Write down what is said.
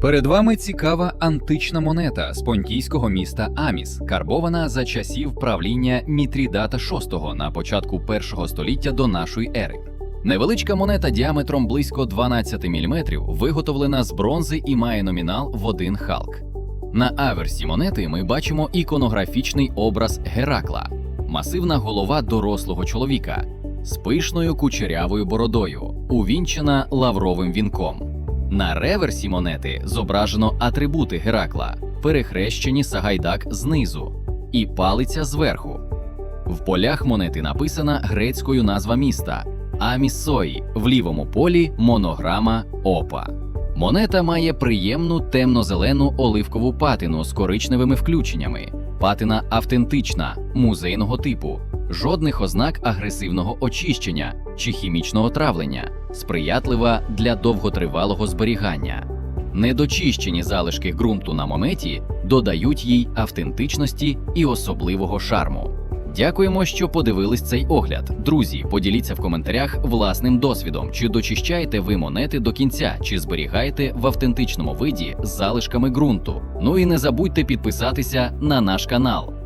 Перед вами цікава антична монета з понтійського міста Аміс, карбована за часів правління Мітрідата VI на початку першого століття до нашої ери. Невеличка монета діаметром близько 12 мм виготовлена з бронзи і має номінал в один халк. На аверсі монети ми бачимо іконографічний образ Геракла, масивна голова дорослого чоловіка з пишною кучерявою бородою, увінчена лавровим вінком. На реверсі монети зображено атрибути Геракла, перехрещені Сагайдак знизу і палиця зверху. В полях монети написана грецькою назва міста Аміссої, в лівому полі монограма Опа. Монета має приємну темно-зелену оливкову патину з коричневими включеннями. Патина автентична, музейного типу, жодних ознак агресивного очищення чи хімічного травлення, сприятлива для довготривалого зберігання. Недочищені залишки ґрунту на монеті додають їй автентичності і особливого шарму. Дякуємо, що подивились цей огляд. Друзі, поділіться в коментарях власним досвідом, чи дочищаєте ви монети до кінця, чи зберігаєте в автентичному виді з залишками ґрунту. Ну і не забудьте підписатися на наш канал.